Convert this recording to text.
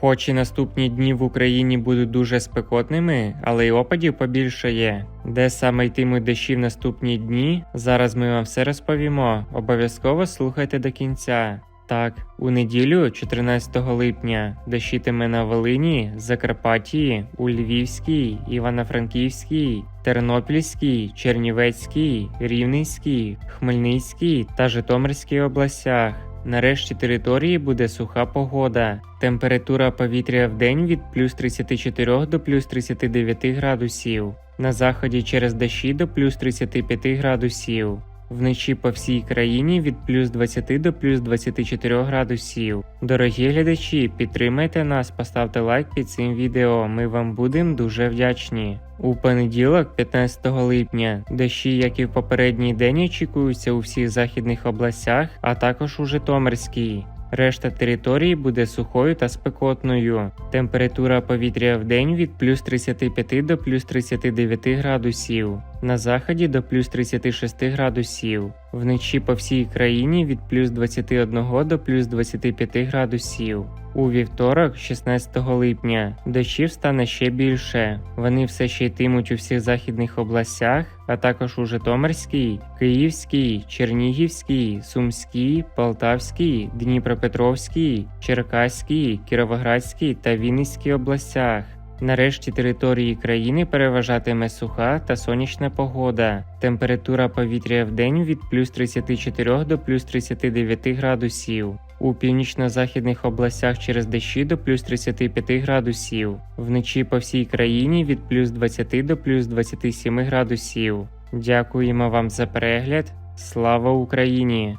Хоч і наступні дні в Україні будуть дуже спекотними, але й опадів побільшає. Де саме йтимуть дощі в наступні дні? Зараз ми вам все розповімо. Обов'язково слухайте до кінця. Так, у неділю, 14 липня, дощитиме на Волині, Закарпатті, у Львівській, Івано-Франківській, Тернопільській, Чернівецькій, Рівненській, Хмельницькій та Житомирській областях. Нарешті території буде суха погода. Температура повітря в день від плюс 34 до плюс 39 градусів. На заході через дощі до плюс 35 градусів. Вночі по всій країні від плюс 20 до плюс 24 градусів. Дорогі глядачі, підтримайте нас, поставте лайк під цим відео. Ми вам будемо дуже вдячні. У понеділок, 15 липня, дощі, як і в попередній день, очікуються у всіх західних областях, а також у Житомирській. Решта території буде сухою та спекотною. Температура повітря в день від плюс 35 до плюс 39 градусів. На заході до плюс 36 градусів. Вночі по всій країні від плюс 21 до плюс 25 градусів. У вівторок, 16 липня, дощів стане ще більше. Вони все ще йтимуть у всіх західних областях, а також у Житомирській, Київській, Чернігівській, Сумській, Полтавській, Дніпропетровській, Черкаській, Кіровоградській та Вінницькій областях. Нарешті території країни переважатиме суха та сонячна погода. Температура повітря в день від плюс 34 до плюс 39 градусів. У північно-західних областях через дощі до плюс 35 градусів. Вночі по всій країні від плюс 20 до плюс 27 градусів. Дякуємо вам за перегляд. Слава Україні!